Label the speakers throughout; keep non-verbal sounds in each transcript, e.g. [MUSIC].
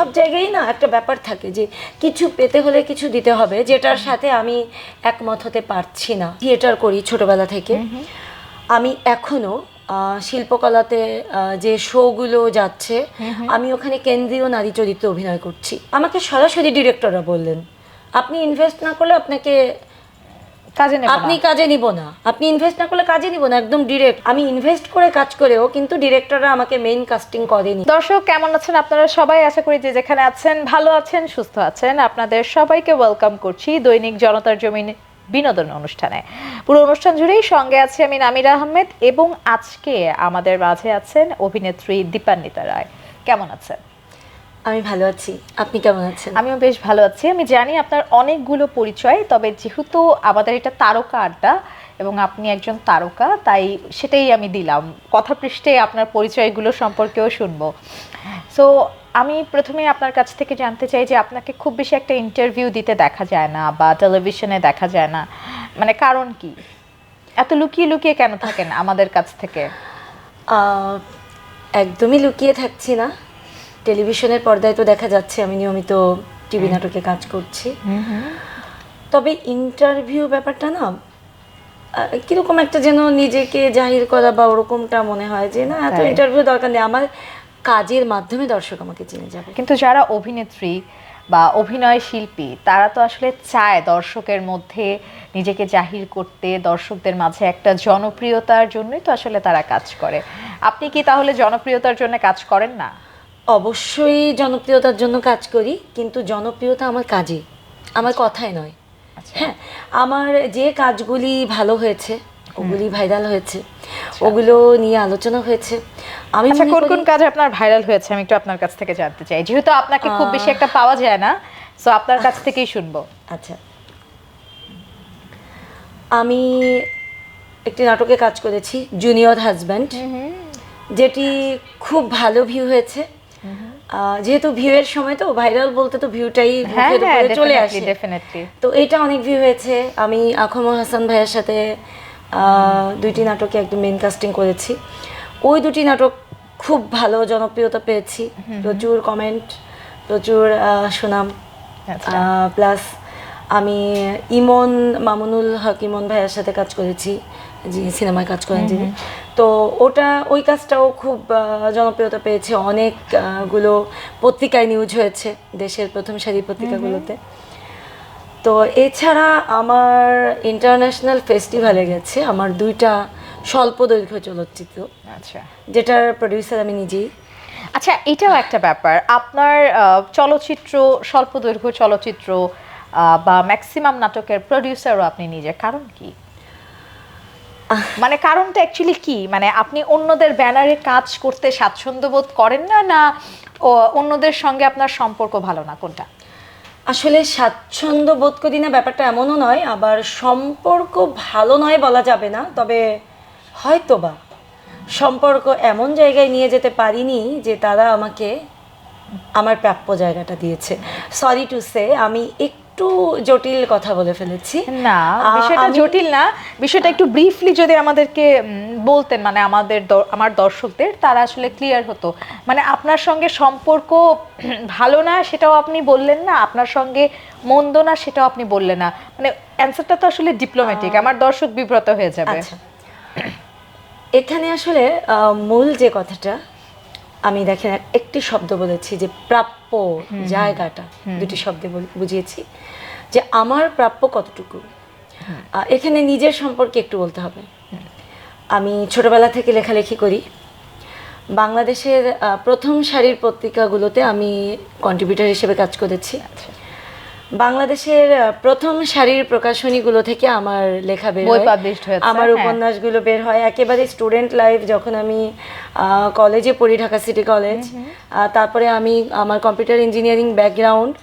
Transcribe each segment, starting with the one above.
Speaker 1: সব জায়গায় না একটা ব্যাপার থাকে যে কিছু পেতে হলে কিছু দিতে হবে যেটার সাথে আমি একমত হতে পারছি না। থিয়েটার করি ছোটবেলা থেকে। আমি এখনও শিল্পকলাতে যে শোগুলো যাচ্ছে আমি ওখানে কেন্দ্রীয় নারী চরিত্রে অভিনয় করছি। আমাকে সরাসরি ডিরেক্টররা বললেন আপনি ইনভেস্ট না করলে আপনাকে
Speaker 2: কাজে নেব
Speaker 1: আপনি কাজে নিব না। আপনি ইনভেস্ট না করলে কাজে নিব না একদম ডিরেক্ট আমি ইনভেস্ট করে কাজ করেও কিন্তু ডিরেক্টররা আমাকে মেইন কাস্টিং করেনি।
Speaker 2: দর্শক কেমন আছেন আপনারা সবাই? আশা করি যে যেখানে আছেন ভালো আছেন সুস্থ আছেন। আপনাদের সবাইকে ওয়েলকাম করছি দৈনিক জনতার জমিন বিনোদন অনুষ্ঠানে। পুরো অনুষ্ঠান জুড়েই সঙ্গে আছে আমি নামির আহমেদ এবং আজকে আমাদের মাঝে আছেন অভিনেত্রী দীপান্বিতা রায়। কেমন আছেন?
Speaker 1: আমি ভালো আছি। আপনি কেমন আছেন?
Speaker 2: আমিও বেশ ভালো আছি। আমি জানি আপনার অনেকগুলো পরিচয় তবে যেহেতু আমাদের এটা তারকা আড্ডা এবং আপনি একজন তারকা তাই সেটাই আমি দিলাম। কথা পৃষ্ঠে আপনার পরিচয়গুলো সম্পর্কেও শুনব। সো আমি প্রথমে আপনার কাছ থেকে জানতে চাই যে আপনাকে খুব বেশি একটা ইন্টারভিউ দিতে দেখা যায় না বা টেলিভিশনে দেখা যায় না। মানে কারণ কি? এত লুকিয়ে লুকিয়ে কেন থাকেন আমাদের কাছ থেকে?
Speaker 1: একদমই লুকিয়ে থাকছি না। টেলিভিশনের পর্দায় তো দেখা যাচ্ছে আমি নিয়মিত টিভি নাটকে কাজ করছি। তবে ইন্টারভিউ ব্যাপারটা না কীরকম একটা যেন নিজেকে জাহির করা বা ওরকমটা মনে হয় যে না এত ইন্টারভিউ দরকার নেই আমার কাজের মাধ্যমে দর্শক আমাকে চিনে যাবে।
Speaker 2: কিন্তু যারা অভিনেত্রী বা অভিনয় শিল্পী তারা তো আসলে চায় দর্শকের মধ্যে নিজেকে জাহির করতে দর্শকদের মাঝে একটা জনপ্রিয়তার জন্যই তো আসলে তারা কাজ করে। আপনি কি তাহলে জনপ্রিয়তার জন্য কাজ করেন না?
Speaker 1: অবশ্যই জনপ্রিয়তার জন্য কাজ করি কিন্তু জনপ্রিয়তা আমার কাজে আমার কথায় নয়।
Speaker 2: আচ্ছা।
Speaker 1: হ্যাঁ আমার যে কাজগুলি ভালো হয়েছে ওগুলি ভাইরাল হয়েছে ওগুলো নিয়ে আলোচনা হয়েছে। আমি
Speaker 2: আচ্ছা কোন কোন কাজে আপনার ভাইরাল হয়েছে আমি একটু আপনার কাছ থেকে জানতে চাই। যেহেতু আপনাকে খুব বেশি একটা পাওয়া যায় না সো আপনার কাছ থেকেই শুনব।
Speaker 1: আচ্ছা। আমি একটি নাটকে কাজ করেছি জুনিয়র হাজব্যান্ড। যেটি খুব ভালো ভিউ হয়েছে। যেহেতু ভিউয়ের সময় তো ভাইরাল বলতে তো ভিউটাই
Speaker 2: হ্যাঁ হ্যাঁ
Speaker 1: চলে আসে। তো এটা অনেক ভিউ হয়েছে। আমি আখম হাসান ভাইয়ের সাথে দুইটি নাটকে একদম মেন কাস্টিং করেছি। ওই দুটি নাটক খুব ভালো জনপ্রিয়তা পেয়েছি। প্রচুর কমেন্ট প্রচুর আহ, সুনাম।
Speaker 2: আচ্ছা।
Speaker 1: প্লাস আমি ইমন মামুনুল হক ইমন ভাইয়ের সাথে কাজ করেছি। যিনি সিনেমায় কাজ করেন যিনি। তো ওটা ওই কাজটাও খুব জনপ্রিয়তা পেয়েছে। অনেকগুলো পত্রিকায় নিউজ হয়েছে দেশের প্রথম সারি পত্রিকাগুলোতে। তো এছাড়া আমার ইন্টারন্যাশনাল ফেস্টিভ্যালে গেছে আমার দুইটা স্বল্প দৈর্ঘ্য চলচ্চিত্র।
Speaker 2: আচ্ছা।
Speaker 1: যেটার প্রডিউসার আমি নিজেই।
Speaker 2: আচ্ছা এটাও একটা ব্যাপার। আপনার চলচ্চিত্র স্বল্প দৈর্ঘ্য চলচ্চিত্র বা ম্যাক্সিমাম নাটকের প্রডিউসারও আপনি নিজে কারণ কি? মানে কারণটা অ্যাকচুয়ালি কি? মানে আপনি অন্যদের ব্যানারে কাজ করতে স্বাচ্ছন্দ্য বোধ করেন না না অন্যদের সঙ্গে আপনার সম্পর্ক ভালো না? কোনটা?
Speaker 1: আসলে স্বাচ্ছন্দ্য বোধ করি না, ব্যাপারটা এমনও নয়। আবার সম্পর্ক ভালো নয় বলা যাবে না, তবে হয়তো বা সম্পর্ক এমন জায়গায় নিয়ে যেতে পারিনি যে তারা আমাকে আমার প্রাপ্য জায়গাটা দিয়েছে। সরি টু সে আমি একটু জটিল কথা বলে ফেলেছি।
Speaker 2: না বিষয়টা জটিল না। বিষয়টা একটু ব্রিফলি যদি আমাদেরকে বলতেন মানে আমাদের আমার দর্শকদের তারা আসলে ক্লিয়ার হতো। মানে আপনার সঙ্গে সম্পর্ক [CLEARS THROAT] ভালো না সেটাও আপনি বললেন না। আপনার সঙ্গে মন্দ না সেটাও আপনি বললেন না। মানে অ্যান্সারটা তো আসলে ডিপ্লোম্যাটিক আমার দর্শক বিব্রত হয়ে যাবে।
Speaker 1: আচ্ছা। এখানে আসলে মূল যে কথাটা আমি দেখেন একটি শব্দ বলেছি যে প্রাপ্য জায়গাটা দুটি শব্দে বুঝিয়েছি যে আমার প্রাপ্য কতটুকু। এখানে নিজের সম্পর্কে একটু বলতে হবে। আমি ছোটবেলা থেকে লেখালেখি করি। বাংলাদেশের প্রথম সারির পত্রিকাগুলোতে আমি কন্ট্রিবিউটার হিসেবে কাজ করেছি। বাংলাদেশের প্রথম সারির প্রকাশনীগুলো থেকে আমার লেখা বের
Speaker 2: বই
Speaker 1: হয়।
Speaker 2: হয়েছে,
Speaker 1: আমার
Speaker 2: হ্যাঁ।
Speaker 1: উপন্যাসগুলো বের হয়। একেবারে স্টুডেন্ট লাইফ যখন আমি কলেজে পড়ি ঢাকা সিটি কলেজ তারপরে আমি আমার কম্পিউটার ইঞ্জিনিয়ারিং ব্যাকগ্রাউন্ড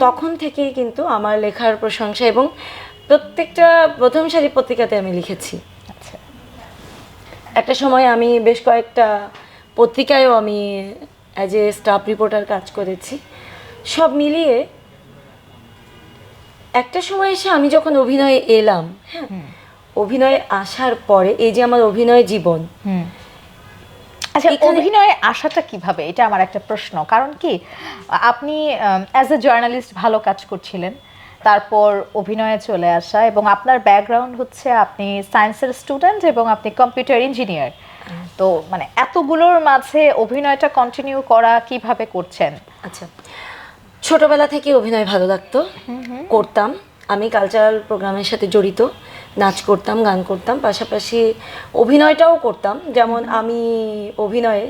Speaker 1: তখন থেকেই কিন্তু আমার লেখার প্রশংসা এবং প্রত্যেকটা প্রথম সারি পত্রিকাতে আমি লিখেছি।
Speaker 2: আচ্ছা।
Speaker 1: একটা সময় আমি বেশ কয়েকটা পত্রিকায়ও আমি অ্যাজ এ স্টাফ রিপোর্টার কাজ করেছি। সব মিলিয়ে একটা সময় এসে আমি যখন অভিনয়ে এলাম হ্যাঁ অভিনয়ে আসার পরে এই যে আমার অভিনয় জীবন
Speaker 2: হুম। আচ্ছা অভিনয়ে আসাটা কীভাবে? এটা আমার একটা প্রশ্ন। কারণ কি আপনি অ্যাজ এ জার্নালিস্ট ভালো কাজ করছিলেন তারপর অভিনয়ে চলে আসা এবং আপনার ব্যাকগ্রাউন্ড হচ্ছে আপনি সায়েন্সের স্টুডেন্ট এবং আপনি কম্পিউটার ইঞ্জিনিয়ার তো মানে এতগুলোর মাঝে অভিনয়টা কন্টিনিউ করা কীভাবে করছেন?
Speaker 1: আচ্ছা ছোটবেলা থেকে অভিনয় ভালো লাগতো। করতাম। আমি কালচারাল প্রোগ্রামের সাথে জড়িত। নাচ করতাম গান করতাম। পাশাপাশি অভিনয়টাও করতাম। যেমন আমি অভিনয়ে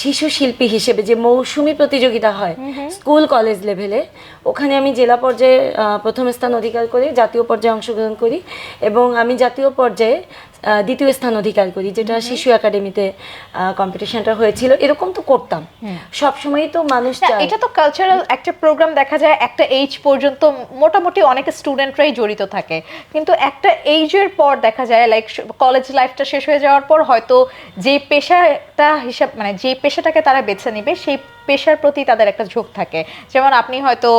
Speaker 1: শিশু শিল্পী হিসেবে যে মৌসুমী প্রতিযোগিতা হয় স্কুল কলেজ লেভেলে ওখানে আমি জেলা পর্যায়ে প্রথম স্থান অধিকার করে জাতীয় পর্যায়ে অংশগ্রহণ করি এবং আমি জাতীয় পর্যায়ে দ্বিতীয় স্থান অধিকার করি যেটা শিশু একাডেমিতে কম্পিটিশনটা হয়েছিল এরকম তো করতাম। সবসময়ই তো মানুষ
Speaker 2: এটা তো কালচারাল একটা প্রোগ্রাম দেখা যায় একটা এইজ পর্যন্ত মোটামুটি অনেক স্টুডেন্টরাই জড়িত থাকে। কিন্তু একটা এইজের পর দেখা যায় লাইক কলেজ লাইফটা শেষ হয়ে যাওয়ার পর হয়তো যে পেশাটা হিসাব মানে যে পেশাটাকে তারা বেছে নেবে সেই পেশার প্রতি তাদের একটা ঝোঁক থাকে। যেমন আপনি হয়তো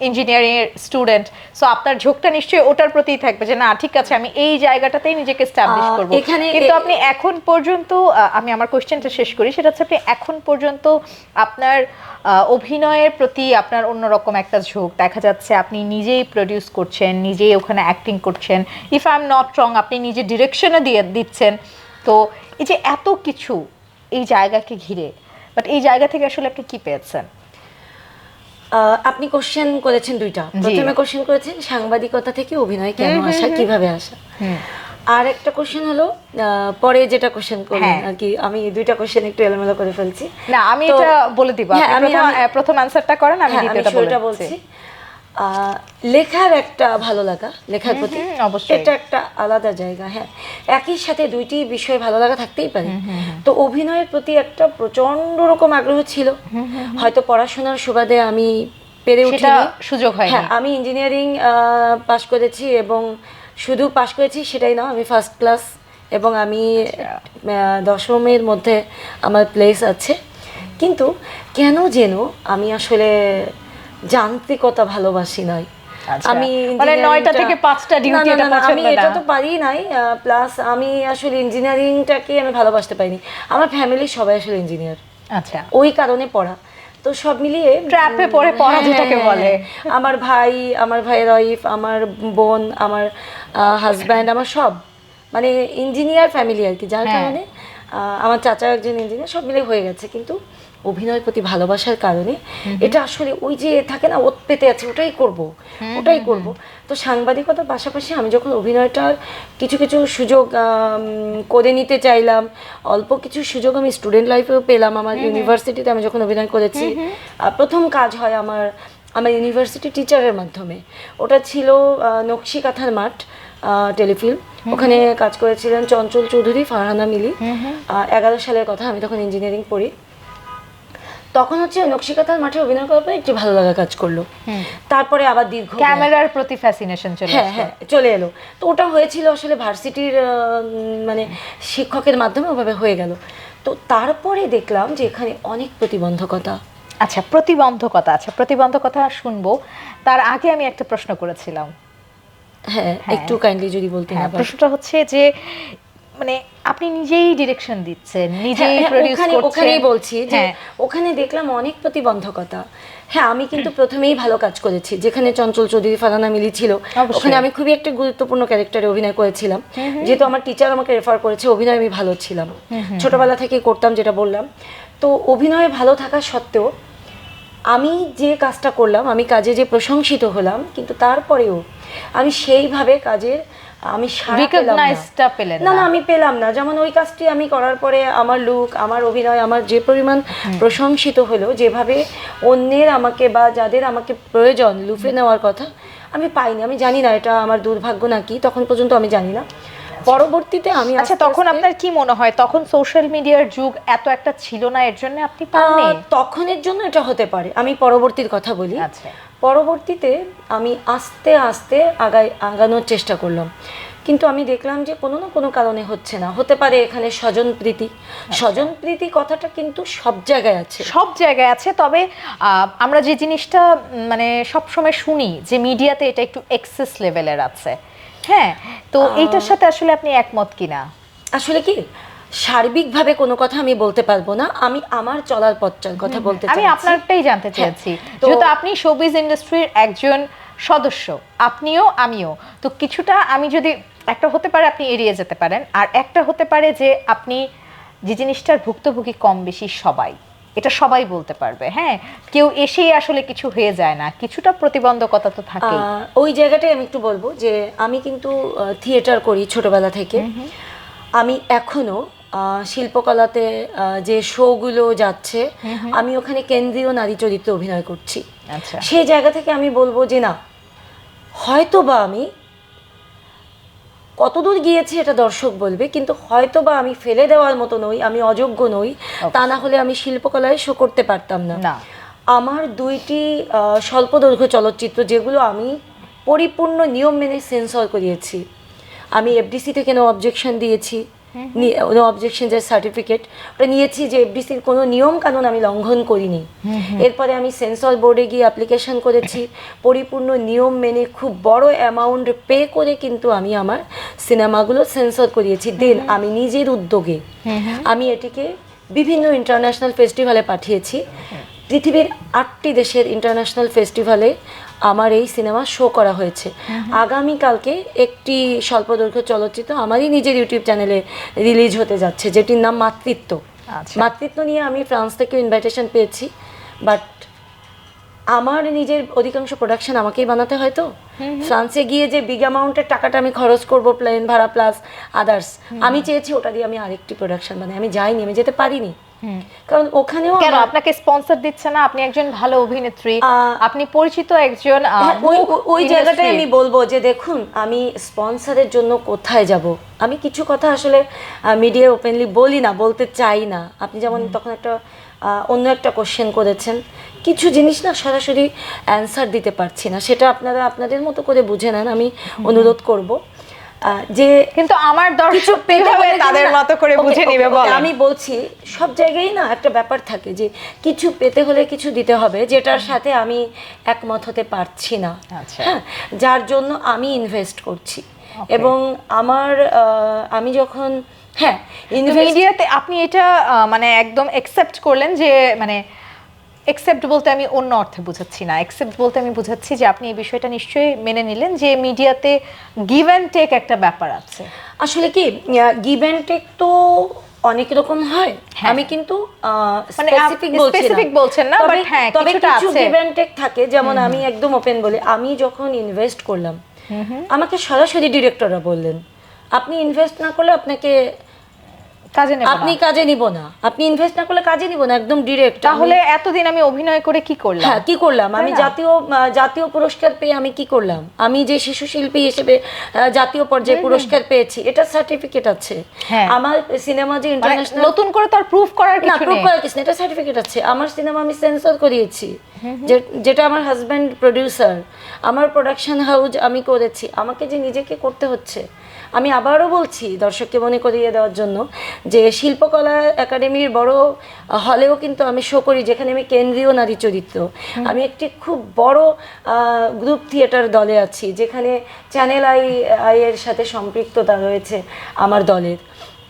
Speaker 2: ইঞ্জিনিয়ারিং এর স্টুডেন্ট সো আপনার ঝোঁকটা নিশ্চয়ই ওটার প্রতিই থাকবে যে না ঠিক আছে আমি এই জায়গাটাতেই নিজেকে স্টাবলিশ
Speaker 1: আহ,
Speaker 2: করব।
Speaker 1: এখানে-
Speaker 2: কিন্তু আপনি এখন পর্যন্ত আমি আমার কোশ্চেনটা শেষ করি সেটা হচ্ছে আপনি এখন পর্যন্ত আপনার অভিনয়ের প্রতি আপনার অন্যরকম একটা ঝোঁক। দেখা যাচ্ছে আপনি নিজেই প্রডিউস করছেন নিজেই ওখানে অ্যাক্টিং করছেন। If I am not wrong আপনি নিজে ডিরেকশনও দিয়ে দিচ্ছেন। তো এই যে এত কিছু এই জায়গাকে ঘিরে বাট এই জায়গা থেকে আসলে আপনি কি পেয়েছেন?
Speaker 1: আপনি কোশ্চেন করেছেন দুইটা। প্রথমে কোশ্চেন করেছেন সাংবাদিকতা থেকে অভিনয় কেন আসা কীভাবে আসা? আর একটা কোশ্চেন হলো পরে যেটা কোশ্চেন করলেন
Speaker 2: হ্যাঁ।
Speaker 1: আর কি আমি দুইটা কোশ্চেন একটু এলোমেলো করে ফেলছি।
Speaker 2: না আমি এটা বলে দিব।
Speaker 1: হ্যাঁ,
Speaker 2: প্রথম অ্যানসারটা করেন আমি
Speaker 1: হ্যাঁ,
Speaker 2: দ্বিতীয়টা বলছি।
Speaker 1: লেখার একটা ভালো লাগা লেখার প্রতি।
Speaker 2: অবশ্যই।
Speaker 1: এটা একটা আলাদা জায়গা হ্যাঁ। একই সাথে দুইটি বিষয় ভালো লাগা থাকতেই পারে। তো অভিনয়ের প্রতি একটা প্রচণ্ড রকম আগ্রহ ছিল। হয়তো পড়াশোনার সুবাদে আমি পেরে উঠিনি।
Speaker 2: সুযোগ হয়
Speaker 1: হ্যাঁ আমি ইঞ্জিনিয়ারিং পাশ করেছি এবং শুধু পাশ করেছি সেটাই না আমি ফার্স্ট ক্লাস এবং আমি আহ, দশমের মধ্যে আমার প্লেস আছে। কিন্তু কেন যেন আমি আসলে যান্ত্রিকতা ভালোবাসি নয়
Speaker 2: আচ্ছা।
Speaker 1: আমি
Speaker 2: মানে নয়টা থেকে পাঁচটা ডিউটি এটা
Speaker 1: না, না, আমি এটা তো পারি নাই প্লাস আমি আসলে ইঞ্জিনিয়ারিংটাকে আমি ভালোবাসতে পারিনি আমার ফ্যামিলির সবাই আসলে ইঞ্জিনিয়ার
Speaker 2: আচ্ছা
Speaker 1: ওই কারণে পড়া তো সব মিলিয়ে
Speaker 2: এ পড়ে পড়া
Speaker 1: হ্যাঁ,
Speaker 2: যেটাকে
Speaker 1: হ্যাঁ,
Speaker 2: বলে।
Speaker 1: হ্যাঁ। আমার ভাই আমার ভাইয়ের ওয়াইফ আমার বোন আমার হাজব্যান্ড আমার সব মানে ইঞ্জিনিয়ার ফ্যামিলি আর কি যার
Speaker 2: হ্যাঁ।
Speaker 1: কারণে আমার চাচা একজন ইঞ্জিনিয়ার সব মিলে হয়ে গেছে। কিন্তু অভিনয়ের প্রতি ভালোবাসার কারণে এটা আসলে ওই যে থাকে না ওত পেতে আছে ওটাই করব ওটাই করব। তো সাংবাদিকতার পাশাপাশি আমি যখন অভিনয়টার কিছু কিছু সুযোগ করে নিতে চাইলাম অল্প কিছু সুযোগ আমি স্টুডেন্ট লাইফেও পেলাম আমার ইউনিভার্সিটিতে আমি যখন অভিনয় করেছি প্রথম কাজ হয় আমার আমার ইউনিভার্সিটি টিচারের মাধ্যমে। ওটা ছিল নকশি কাঁথার মাঠ। টেলিফিল্ম। ওখানে কাজ করেছিলেন চঞ্চল চৌধুরী ফারহানা মিলি। এগারো সালের কথা আমি তখন ইঞ্জিনিয়ারিং পড়ি। তখন হচ্ছে নকশিকাতার মাঠে অভিনয় করার পর একটু ভালো লাগা কাজ করল। তারপরে আবার দীর্ঘ
Speaker 2: ক্যামেরার প্রতি ফ্যাসিনেশন চলে
Speaker 1: হ্যাঁ হ্যাঁ চলে এলো। তো ওটা হয়েছিল আসলে ভার্সিটির মানে শিক্ষকের মাধ্যমে ওভাবে হয়ে গেল। তো তারপরে দেখলাম যে এখানে অনেক প্রতিবন্ধকতা।
Speaker 2: আচ্ছা প্রতিবন্ধকতা আচ্ছা প্রতিবন্ধকতা শুনব। তার আগে আমি একটা প্রশ্ন করেছিলাম।
Speaker 1: হ্যাঁ একটু কাইন্ডলি যদি বলতেন
Speaker 2: হ্যাঁ। প্রশ্নটা হচ্ছে যে মানে আপনি নিজেই ডিরেকশন দিচ্ছেন নিজেই
Speaker 1: হ্যাঁ, হ্যাঁ,
Speaker 2: প্রডিউস
Speaker 1: ওখানে
Speaker 2: করছেন।
Speaker 1: ওখানেই বলছি যে
Speaker 2: হ্যাঁ।
Speaker 1: ওখানে দেখলাম অনেক প্রতিবন্ধকতা। হ্যাঁ আমি কিন্তু প্রথমেই ভালো কাজ করেছি যেখানে চঞ্চল চৌধুরী ফারানা মিলি ছিল ওখানে আমি খুবই একটা গুরুত্বপূর্ণ ক্যারেক্টারে অভিনয় করেছিলাম। যেহেতু আমার টিচার আমাকে রেফার করেছে অভিনয় আমি ভালো ছিলাম। ছোটবেলা থেকে করতাম যেটা বললাম। তো অভিনয়ে ভালো থাকা সত্ত্বেও আমি যে কাজটা করলাম আমি কাজে যে প্রশংসিত হলাম কিন্তু তারপরেও আমি সেইভাবে কাজের আমি
Speaker 2: রিকগনাইজটা পেলেন
Speaker 1: না
Speaker 2: না
Speaker 1: আমি পেলাম না। যেমন ওই কাজটি আমি করার পরে আমার লুক আমার অভিনয় আমার যে পরিমাণ প্রশংসিত হলো যেভাবে অন্যের আমাকে বা যাদের আমাকে প্রয়োজন লুফে নেওয়ার কথা আমি পাইনি। আমি জানি না এটা আমার দুর্ভাগ্য নাকি তখন পর্যন্ত আমি জানি না। পরবর্তীতে আমি
Speaker 2: আচ্ছা তখন আপনার কি মনে হয়? তখন সোশ্যাল মিডিয়ার যুগ এত একটা ছিল না এর জন্য আপনি পাননি?
Speaker 1: তখনের জন্য এটা হতে পারে। আমি পরবর্তীর কথা বলি।
Speaker 2: আচ্ছা।
Speaker 1: পরবর্তীতে আমি আস্তে আস্তে আগাই আগানোর চেষ্টা করলাম। কিন্তু আমি দেখলাম যে কোনো না কোনো কারণে হচ্ছে না। হতে পারে এখানে স্বজন প্রীতি। স্বজন প্রীতি কথাটা কিন্তু সব জায়গায় আছে।
Speaker 2: সব জায়গায় আছে তবে আহ, আমরা যে জিনিসটা মানে সবসময় শুনি যে মিডিয়াতে এটা একটু এক্সেস লেভেলের আছে। হ্যাঁ তো এইটার সাথে আসলে আপনি একমত কিনা?
Speaker 1: আসলে কি? সার্বিকভাবে কোনো কথা আমি বলতে পারব না। আমি আমার চলার পথটার কথা বলতে
Speaker 2: আমি আপনারটাই জানতে চেয়েছি।
Speaker 1: তো-
Speaker 2: যেহেতু আপনি শোবিজ ইন্ডাস্ট্রির একজন সদস্য আপনিও আমিও। তো কিছুটা আমি যদি একটা হতে পারে আপনি এড়িয়ে যেতে পারেন। আর একটা হতে পারে যে আপনি যে জিনিসটার ভুক্তভোগী কম বেশি সবাই। এটা সবাই বলতে পারবে হ্যাঁ? কেউ এসেই আসলে কিছু হয়ে যায় না কিছুটা প্রতিবন্ধকতা তো
Speaker 1: থাকে ওই জায়গাটাই আমি একটু বলব যে আমি কিন্তু থিয়েটার করি ছোটবেলা থেকে। আমি এখনও শিল্পকলাতে যে শোগুলো যাচ্ছে আমি ওখানে কেন্দ্রীয় নারী চরিত্রে অভিনয় করছি।
Speaker 2: আচ্ছা।
Speaker 1: সেই জায়গা থেকে আমি বলব যে না হয়তো বা আমি কতদূর গিয়েছি এটা দর্শক বলবে কিন্তু হয়তো বা আমি ফেলে দেওয়ার মতো নই আমি অযোগ্য নই তা না হলে আমি শিল্পকলায় শো করতে পারতাম না। আমার দুইটি স্বল্পদৈর্ঘ্য স্বল্প দৈর্ঘ্য চলচ্চিত্র যেগুলো আমি পরিপূর্ণ নিয়ম মেনে সেন্সর করিয়েছি। আমি এফডিসি থেকে নো অবজেকশন দিয়েছি। নো অবজেকশন যে সার্টিফিকেট ওটা নিয়েছি যে এফডিসির কোনো নিয়ম কানুন আমি লঙ্ঘন করিনি। এরপরে আমি সেন্সর বোর্ডে গিয়ে অ্যাপ্লিকেশন করেছি। পরিপূর্ণ নিয়ম মেনে খুব বড় অ্যামাউন্ট পে করে কিন্তু আমি আমার সিনেমাগুলো সেন্সর করিয়েছি। দেন আমি নিজের উদ্যোগে আমি এটিকে বিভিন্ন ইন্টারন্যাশনাল ফেস্টিভ্যালে পাঠিয়েছি। পৃথিবীর আটটি দেশের ইন্টারন্যাশনাল ফেস্টিভ্যালে আমার এই সিনেমা শো করা হয়েছে। আগামীকালকে একটি স্বল্পদৈর্ঘ্য চলচ্চিত্র আমারই নিজের ইউটিউব চ্যানেলে রিলিজ হতে যাচ্ছে যেটির নাম মাতৃত্ব।
Speaker 2: আচ্ছা।
Speaker 1: মাতৃত্ব নিয়ে আমি ফ্রান্স থেকে ইনভাইটেশন পেয়েছি বাট আমার নিজের অধিকাংশ প্রোডাকশন আমাকেই বানাতে হয় তো। ফ্রান্সে গিয়ে যে বিগ অ্যামাউন্টের টাকাটা আমি খরচ করব প্লেন ভাড়া প্লাস আদার্স আমি চেয়েছি ওটা দিয়ে আমি আরেকটি প্রোডাকশন বানাই। আমি যাইনি আমি যেতে পারিনি। কারণ ওখানেও
Speaker 2: কেন? আপনাকে স্পন্সর দিচ্ছে না? আপনি একজন ভালো অভিনেত্রী। আপনি পরিচিত একজন
Speaker 1: হ্যাঁ, ওই ওই- ওই আমি বলব যে দেখুন আমি স্পন্সরের জন্য কোথায় যাব? আমি কিছু কথা আসলে মিডিয়া ওপেনলি বলি না বলতে চাই না। আপনি যেমন তখন একটা অন্য একটা কোশ্চেন করেছেন। কিছু জিনিস না সরাসরি অ্যান্সার দিতে পারছি না। সেটা আপনারা আপনাদের মতো করে বুঝে নেন আমি অনুরোধ করব। যে
Speaker 2: কিন্তু আমার দর্শক
Speaker 1: পেতে
Speaker 2: হবে তাদের মতো করে বুঝে নিবে
Speaker 1: ওকে, আমি বলছি সব জায়গায় না একটা ব্যাপার থাকে যে কিছু পেতে হলে কিছু দিতে হবে যেটার সাথে আমি একমত হতে পারছি না।
Speaker 2: আচ্ছা।
Speaker 1: হ্যাঁ যার জন্য আমি ইনভেস্ট করছি। এবং আমার আহ, আমি যখন হ্যাঁ ইনভেস্ট
Speaker 2: মিডিয়াতে আপনি এটা মানে একদম একসেপ্ট করলেন যে মানে একসেপ্ট বলতে আমি অন্য অর্থে বুঝাচ্ছি না। একসেপ্ট বলতে আমি বুঝাচ্ছি যে আপনি এই বিষয়টা নিশ্চয়ই মেনে নিলেন যে মিডিয়াতে গিভ অ্যান্ড টেক একটা ব্যাপার আছে।
Speaker 1: আসলে কি গিভ অ্যান্ড টেক তো অনেক রকম হয়।
Speaker 2: হ্যাঁ।
Speaker 1: আমি কিন্তু
Speaker 2: মানে
Speaker 1: স্পেসিফিক বলছি না।
Speaker 2: specific বলছেন না, but হ্যাঁ,
Speaker 1: তবে কিছু গিভ অ্যান্ড টেক থাকে যেমন আমি একদম ওপেন বলি। আমি যখন ইনভেস্ট করলাম আমাকে সরাসরি ডিরেক্টররা বললেন আপনি ইনভেস্ট না করলে আপনাকে
Speaker 2: কাজে নেব
Speaker 1: আপনি কাজে নিব না। আপনি ইনভেস্ট না করলে কাজে নিব না একদম ডিরেক্ট
Speaker 2: তাহলে এতদিন আমি অভিনয় করে কি করলাম?
Speaker 1: হ্যাঁ কি করলাম? আমি জাতীয় জাতীয় পুরস্কার পেয়ে আমি কি করলাম? আমি যে শিশু শিল্পী হিসেবে জাতীয় পর্যায়ে পুরস্কার পেয়েছি এটা সার্টিফিকেট আছে।
Speaker 2: হ্যাঁ।
Speaker 1: আমার সিনেমা যে
Speaker 2: মানে
Speaker 1: ইন্টারন্যাশনাল
Speaker 2: নতুন করে তো আর প্রুফ করার কিছু নেই।
Speaker 1: করার কিছু এটা সার্টিফিকেট আছে। আমার সিনেমা আমি সেন্সর করিয়েছি। যেটা আমার হাজব্যান্ড প্রডিউসার আমার প্রোডাকশন হাউস আমি করেছি। আমাকে যে নিজেকে করতে হচ্ছে আমি আবারও বলছি দর্শককে মনে করিয়ে দেওয়ার জন্য যে শিল্পকলা একাডেমির বড় হলেও কিন্তু আমি শো করি যেখানে আমি কেন্দ্রীয় নারী চরিত্র। আমি একটি খুব বড় গ্রুপ থিয়েটার দলে আছি যেখানে চ্যানেল আই আইয়ের এর সাথে সম্পৃক্ততা রয়েছে আমার দলের।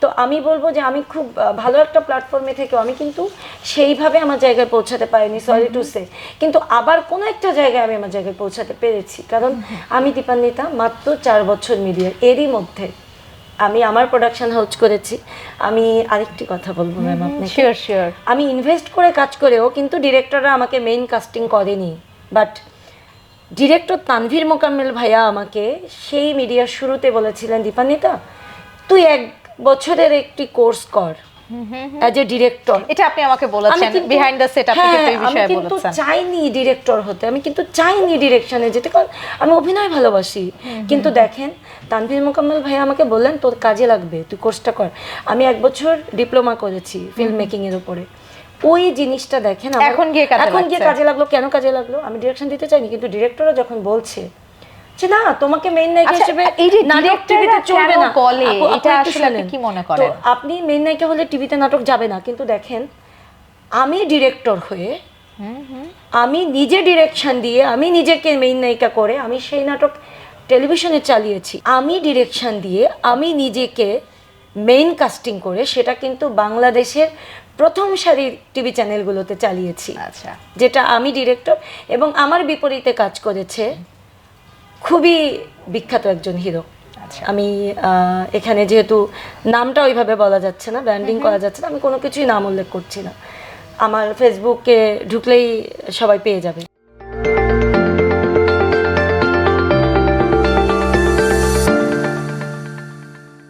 Speaker 1: তো আমি বলব যে আমি খুব ভালো একটা প্ল্যাটফর্মে থেকেও আমি কিন্তু সেইভাবে আমার জায়গায় পৌঁছাতে পারিনি সরি টু সে কিন্তু আবার কোনো একটা জায়গায় আমি আমার জায়গায় পৌঁছাতে পেরেছি। কারণ আমি দীপান্বিতা মাত্র চার বছর মিডিয়ার এরই মধ্যে আমি আমার প্রোডাকশন হাউস করেছি। আমি আরেকটি কথা বলব ম্যাম আপনাকে।
Speaker 2: শিওর শিওর
Speaker 1: আমি ইনভেস্ট করে কাজ করেও কিন্তু ডিরেক্টররা আমাকে মেইন কাস্টিং করেনি। বাট ডিরেক্টর তানভীর মোকাম্মেল ভাইয়া আমাকে সেই মিডিয়ার শুরুতে বলেছিলেন দীপান্বিতা তুই এক বছরের একটি কোর্স কর অ্যাজ এ ডিরেক্টর
Speaker 2: এটা আপনি আমাকে বলেছেন বিহাইন্ড দ্য সেট আপনি
Speaker 1: হ্যাঁ,
Speaker 2: কিন্তু এই
Speaker 1: আমি কিন্তু চাইনি ডিরেক্টর হতে আমি কিন্তু চাইনি ডিরেকশনে যেতে কারণ আমি অভিনয় ভালোবাসি। কিন্তু দেখেন তানভীর মোকাম্মল ভাই আমাকে বললেন তোর কাজে লাগবে তুই কোর্সটা কর। আমি এক বছর ডিপ্লোমা করেছি ফিল্ম মেকিং এর উপরে। ওই জিনিসটা দেখেন
Speaker 2: এখন গিয়ে কাজে
Speaker 1: এখন গিয়ে কাজে লাগল কেন কাজে লাগল? আমি ডিরেকশন দিতে চাইনি কিন্তু ডিরেক্টররা যখন বলছে যে না তোমাকে মেইন নায়িকা
Speaker 2: আচ্ছা,
Speaker 1: হিসেবে নাটক টিভিতে চলবে না?
Speaker 2: বলে, এটা আসলে আপনি কি মনে করেন?
Speaker 1: আপনি মেইন নায়িকা হলে টিভিতে নাটক যাবে না কিন্তু দেখেন আমি ডিরেক্টর হয়ে আমি নিজে ডিরেকশন দিয়ে আমি নিজেকে মেইন নায়িকা করে আমি সেই নাটক টেলিভিশনে চালিয়েছি। আমি ডিরেকশন দিয়ে আমি নিজেকে মেইন কাস্টিং করে সেটা কিন্তু বাংলাদেশের প্রথম সারির টিভি চ্যানেলগুলোতে চালিয়েছি।
Speaker 2: আচ্ছা।
Speaker 1: যেটা আমি ডিরেক্টর এবং আমার বিপরীতে কাজ করেছে খুবই বিখ্যাত একজন হিরো।
Speaker 2: আচ্ছা।
Speaker 1: আমি এখানে যেহেতু নামটা ওইভাবে বলা যাচ্ছে না ব্র্যান্ডিং করা যাচ্ছে না আমি কোনো কিছুই নাম উল্লেখ করছি না। আমার ফেসবুকে ঢুকলেই সবাই পেয়ে যাবে।